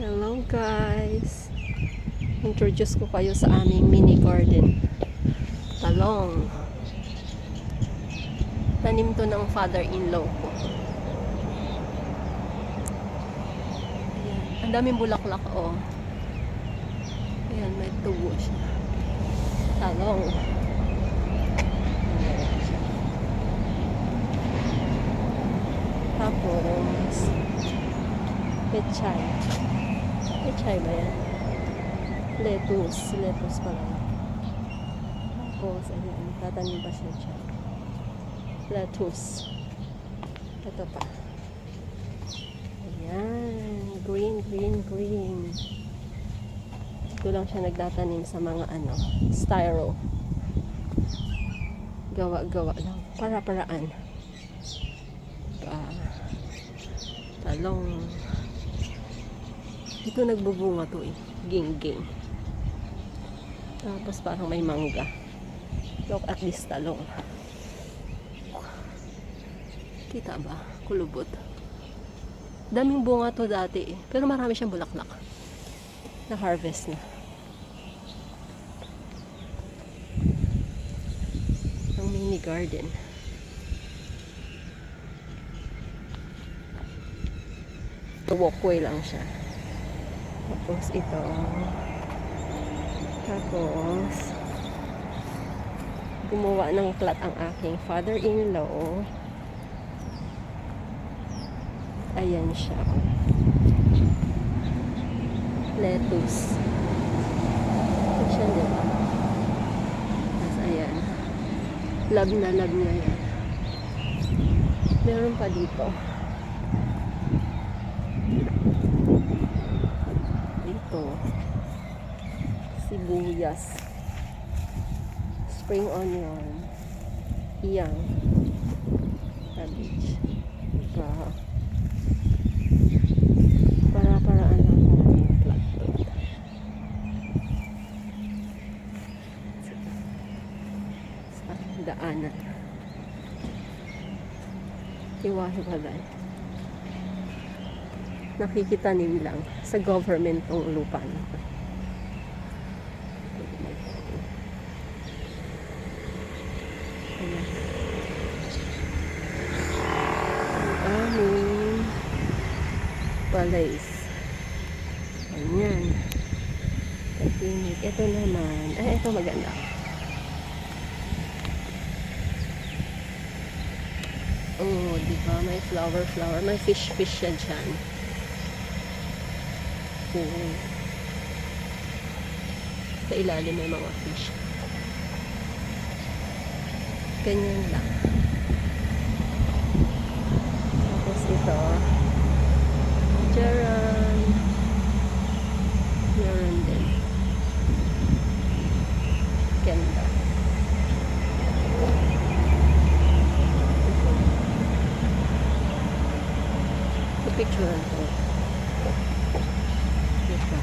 Hello guys! Introduce ko kayo sa aming mini garden. Talong. Tanim to ng father-in-law ko. Ayan. Ang daming bulaklak oh. Ayan, may tubo siya. Talong. Tapos, pechay. Pechay ba yan? Lettuce. Lettuce pala. Tapos, ayan. Tatanim pa siya dyan. Lettuce. Ito pa. Ayan. Green, green, green. Ito lang siya nagtatanim sa mga ano, styro. Gawa-gawa lang. Para-paraan. Pa. Talong. Ito nagbubunga to eh. Ging-ging. Tapos parang may mangga. Look at this talong. Kita ba? Kulubot. Daming bunga to dati eh. Pero marami siyang bulaklak. Na-harvest na. Ang mini garden. Walkway lang siya. Tapos ito. Tapos gumawa ng plot ang aking father-in-law. Ayan siya. Lettuce. Ito siya, di ba? Tapos ayan. Love na love niya yan. Meron pa dito. Dito. Sibuyas. Spring onion. Iyang. Cabbage. Diba? Para-paraan lang para yung plant doon. Sa daanan. Hiwa-hiwalay. Nakikitanim lang sa government tong lupa na to. Ayan. Ang aming palais. Ayan. Tahimik. Ito naman. Ay, ito maganda. Oh, di ba? May flower, flower. May fish, fish siya dyan. Oo. Sa ilalim may mga fish. Ganyan lang. Tapos ito. Charan. Meron din. Ganda. Picture ko. Ito.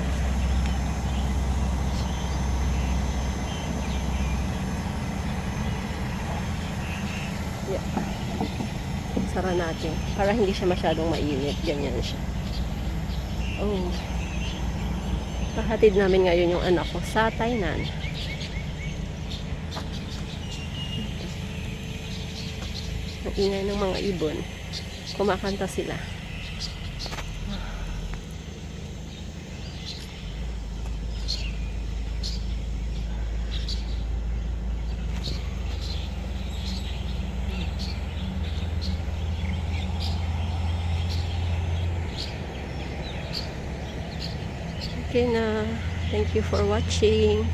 Yeah. Sara natin. Para hindi siya masyadong mainit. Ganyan siya. Oh. Pahatid namin ngayon yung anak ko sa Tainan. Ang ingay ng mga ibon. Kumakanta sila. Okay na. Thank you for watching.